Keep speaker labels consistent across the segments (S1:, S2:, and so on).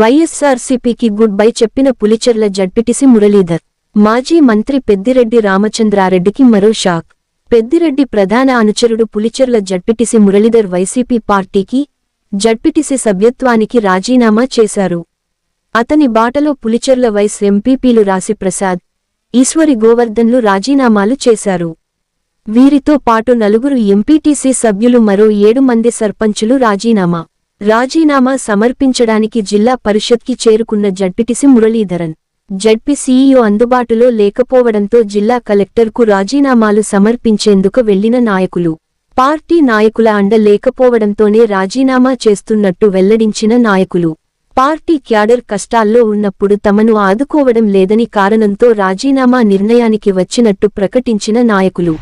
S1: వైఎస్సార్సీపీకి good bye చెప్పిన Pulicherla ZPTC Muralidhar. మాజీ మంత్రి పెద్దిరెడ్డి రామచంద్రారెడ్డికి మరో షాక్. పెద్దిరెడ్డి ప్రధాన అనుచరుడు పులిచెర్ల జడ్పిటిసి మురళీధర్ వైసీపీ పార్టీకి జడ్పిటిసి సభ్యత్వానికి రాజీనామా చేశారు. అతని బాటలో పులిచెర్ల వైస్ ఎంపీపీలు రాశిప్రసాద్ ఈశ్వరి గోవర్ధన్లు రాజీనామాలు చేశారు. వీరితో పాటు నలుగురు ఎంపీటీసీ సభ్యులు మరో ఏడు మంది సర్పంచులు రాజీనామా. రాజీనామా సమర్పించడానికి జిల్లా పరిషత్కి చేరుకున్న జడ్పిటిసి మురళీధరన్. జడ్పీ సీఈఓ అందుబాటులో లేకపోవడంతో జిల్లా కలెక్టర్కు రాజీనామాలు సమర్పించేందుకు వెళ్ళిన నాయకులు. పార్టీ నాయకుల అండ లేకపోవడంతోనే రాజీనామా చేస్తున్నట్టు వెల్లడించిన నాయకులు. పార్టీ క్యాడర్ కష్టాల్లో ఉన్నప్పుడు తమను ఆదుకోవడం లేదని కారణంతో రాజీనామా నిర్ణయానికి వచ్చినట్టు ప్రకటించిన నాయకులు.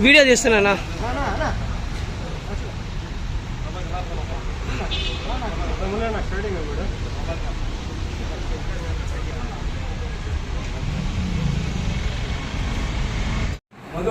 S2: వీడియో తీస్తున్నానా
S3: మధు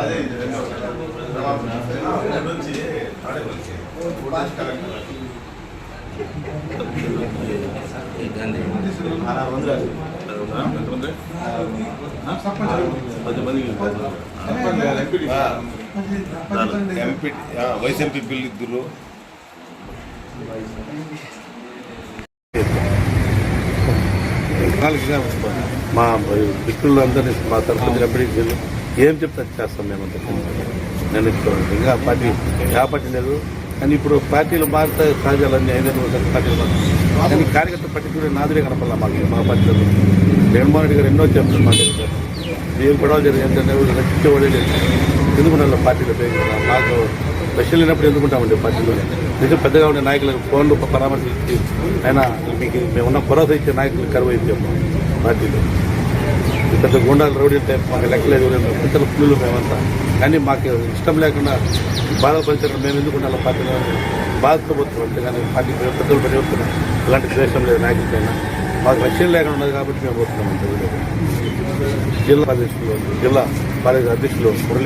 S3: అదే ఇది ఎంపీ వైస్ ఎంపీ బిల్ ఇద్దరు
S4: మా మిత్రులందరినీ మా తరఫున కంపెనీకి వెళ్ళి ఏం చెప్తే అది చేస్తాం మేమంతా నేను ఇంకా పార్టీ చేపట్టి లేదు. కానీ ఇప్పుడు పార్టీలు మారుతాయి సహజాలన్నీ ఐదేళ్ళు ఒకసారి పార్టీలు మారుతాయి. కానీ కార్యకర్త పార్టీ కూడా నాదురే కనపడాలి మాకు మా పార్టీలో. జగన్మోహన్ రెడ్డి గారు ఎన్నో చెప్తారు మాట్లాడారు ఏం గొడవ జరిగింది ఏంటంటే రక్షించేవాడే లేదు. ఎందుకుంటారు పార్టీలో పేరు మాకు స్పెషల్ అయినప్పుడు ఎందుకుంటామండి పార్టీలో నిజం పెద్దగా ఉండే నాయకులకు ఫోన్లు పరామర్శించి ఆయన మీకు మేమున్న భరోసా ఇచ్చే నాయకులు కరువు అయితే పార్టీలో. పెద్ద గుండాలు రౌడీ టైప్ మాకు లెక్కలేదు పిల్లలు పుల్లులు మేమంతా. కానీ మాకు ఇష్టం లేకుండా బాధపరిచారు మేము ఎందుకు ఉండాలి పార్టీలో? బాధతో పోతున్నాం అంతేగాని పార్టీ పెద్దలు పని వస్తున్నాం ఇలాంటి ద్వేషం లేదు నాయకులకైనా. మాకు లక్ష్యం లేకుండా ఉన్నది కాబట్టి మేము పోతున్నాం జిల్లా అధ్యక్షులు జిల్లా పార్టీ అధ్యక్షులు మురళి